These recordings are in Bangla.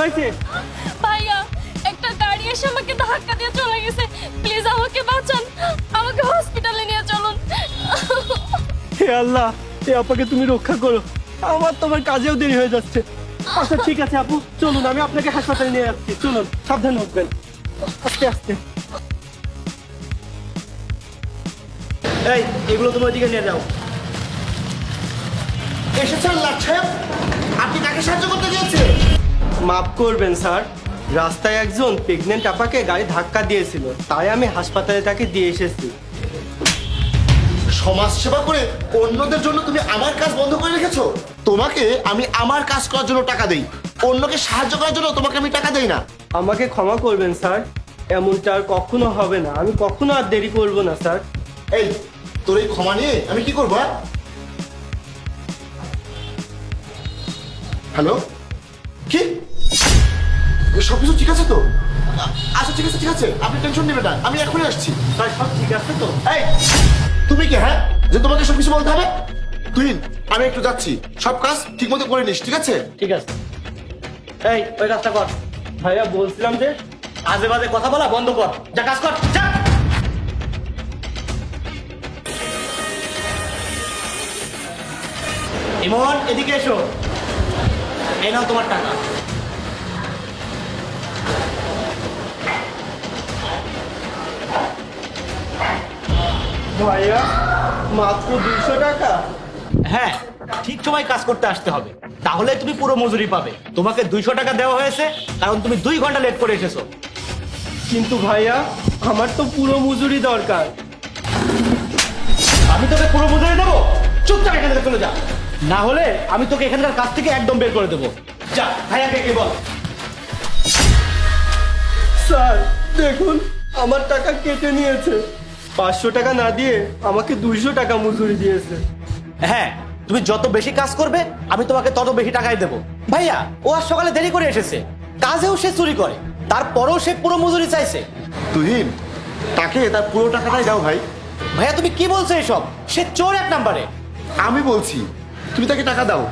হয়েছে? ভাইয়া একটা গাড়ি এসে আমাকে ধাক্কা দিয়ে চলে গেছে। প্লিজ আমাকে বাঁচান। আমাকে হসপিটালে নিয়ে চলুন। হে আল্লাহ হে আপাকে তুমি রক্ষা করো। আমার তোমার কাজেও দেরি হয়ে যাচ্ছে। আচ্ছা ঠিক আছে আপু চলুন আমি আপনাকে হাসপাতালে নিয়ে যাচ্ছি। চলুন সাবধান উঠবেন। আস্তে আস্তে। এই এগুলো তুমি ওইদিকে নিয়ে যাও। এসেছেন লাট সাহেব আপনি কাকে সাহায্য করতে গিয়েছে মাফ করবেন স্যার। রাস্তায় একজন প্রেগনেন্ট আপাকে গাড়ি ধাক্কা দিয়েছিল তাই আমি হাসপাতালে তাকে দিয়ে এসেছি। সমাজ সেবা করে অন্যদের জন্য তুমি আমার কাজ বন্ধ করে রেখেছো? তোমাকে আমি আমার কাজ করার জন্য টাকা দেই অন্যকে সাহায্য করার জন্য তোমাকে আমি টাকা দেই না। আমাকে ক্ষমা করবেন স্যার। এমনটা আর কখনো হবে না। আমি কখনো আর দেরি করব না স্যার। এই তোর এই ক্ষমা নিয়ে আমি কি করব হ্যাঁ? হ্যালো? কি? সবকিছু ঠিক আছে তো? আচ্ছা ঠিক আছে ঠিক আছে। আপনি টেনশন নেবেন না। আমি এখনই আসছি। স্যার সব ঠিক আছে তো? এই তুমি কি হ্যাঁ? যে তোমাকে সবকিছু বলতে হবে? তুই আমি একটু যাচ্ছি। সব কাজ ঠিক মতো করে নিস ঠিক আছে? ঠিক আছে। এই ওই কাজটা কর। ভাইয়া বলছিলাম যে আজে বাজে কথা বলা বন্ধ কর। যা কাজ কর যা! ইমন এদিকে এসো। এই নাও তোমার টাকা। ভাইয়া মাত্র টাকা। হ্যাঁ ঠিক সময় কাজ করতে আসতে হবে। তাহলে তুমি পুরো মজুরি পাবে। তোমাকে দুইশো টাকা দেওয়া হয়েছে কারণ তুমি দুই ঘণ্টা লেট করে এসেছ। কিন্তু ভাইয়া আমার তো পুরো মজুরি দরকার। আমি তোকে পুরো মজুরি দেবো? চুপচাপ এখান থেকে চলে যা। না হলে আমি তোকে এখানকার কাছ থেকে একদম বের করে দেবো। যা ভাইয়াকে কে বল। স্যার দেখুন আমার টাকা কেটে নিয়েছে। পাঁচশো টাকা না দিয়ে আমাকে দুইশো টাকা মজুরি দিয়েছে। হ্যাঁ তুমি যত বেশি কাজ করবে আমি তোমাকে তত বেশি টাকাই দেবো। ভাইয়া ও আজ সকালে দেরি করে এসেছে। কাজেও সে চুরি করে। তারপরেও সে পুরো মজুরি চাইছে। তুহিন তাকে তার পুরো টাকাটাই দাও ভাই। ভাইয়া তুমি কি বলছো এসব? সে চোর এক নাম্বারে। আমি বলছি তুমি তাকে টাকা দাও।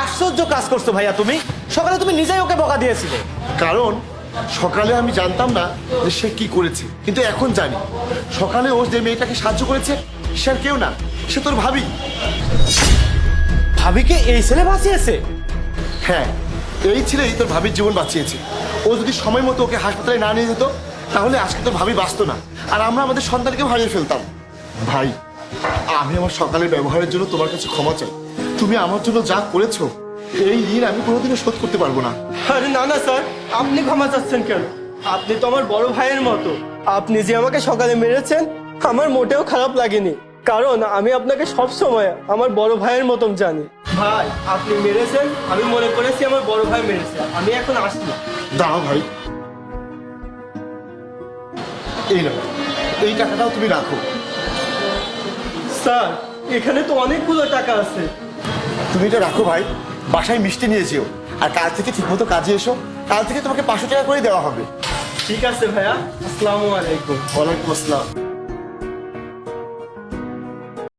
আশ্চর্য কাজ করছ ভাইয়া তুমি। সকালে তুমি নিজেই ওকে বকা দিয়েছিলে। কারণ সকালে আমি জানতাম না যে সে কি করেছে কিন্তু এখন জানি। সকালে ও যে মেয়েটাকে সাহায্য করেছে সে আর কেউ না সে তোর ভাবি। ভাবিকে এই ছেলে বাঁচিয়েছে? হ্যাঁ এই ছেলেই তোর ভাবির জীবন বাঁচিয়েছে। ও যদি সময় মতো ওকে হাসপাতালে না নিয়ে যেত তাহলে আজকে তোর ভাবি বাঁচতো না। আর আমরা আমাদের সন্তানকে হারিয়ে ফেলতাম। ভাই আমি আমার সকালের ব্যবহারের জন্য তোমার কাছে ক্ষমা চাই। তুমি আমার জন্য যা করেছ এই ঋণ আমি কোনোদিনও শোধ করতে পারব না। আরে না না স্যার। আপনি ক্ষমা চাচ্ছেন কেন? আপনি তো আমার বড় ভাইয়ের মতো। আপনি যে আমাকে সকালে মেরেছেন আমার মোটেও খারাপ লাগেনি। কারণ আমি আপনাকে সব সময় আমার বড় ভাইয়ের মতন জানি। ভাই আপনি মেরেছেন আমি মনে করেছি আমার বড় ভাই মেরেছে। আমি এখন আসছি। দাও ভাই। এই না এই টাকাটাও তুমি রাখো। স্যার এখানে তো অনেকগুলো টাকা আছে। তুমি এটা রাখো ভাই। বাসায় মিষ্টি নিয়ে যেও। আর কাল থেকে ঠিকমতো কাজে এসো। কাল থেকে তোমাকে পাঁচশো টাকা করে দেওয়া হবে। ঠিক আছে ভাইয়া আসসালামু আলাইকুম। ওয়ালাইকুম আসসালাম।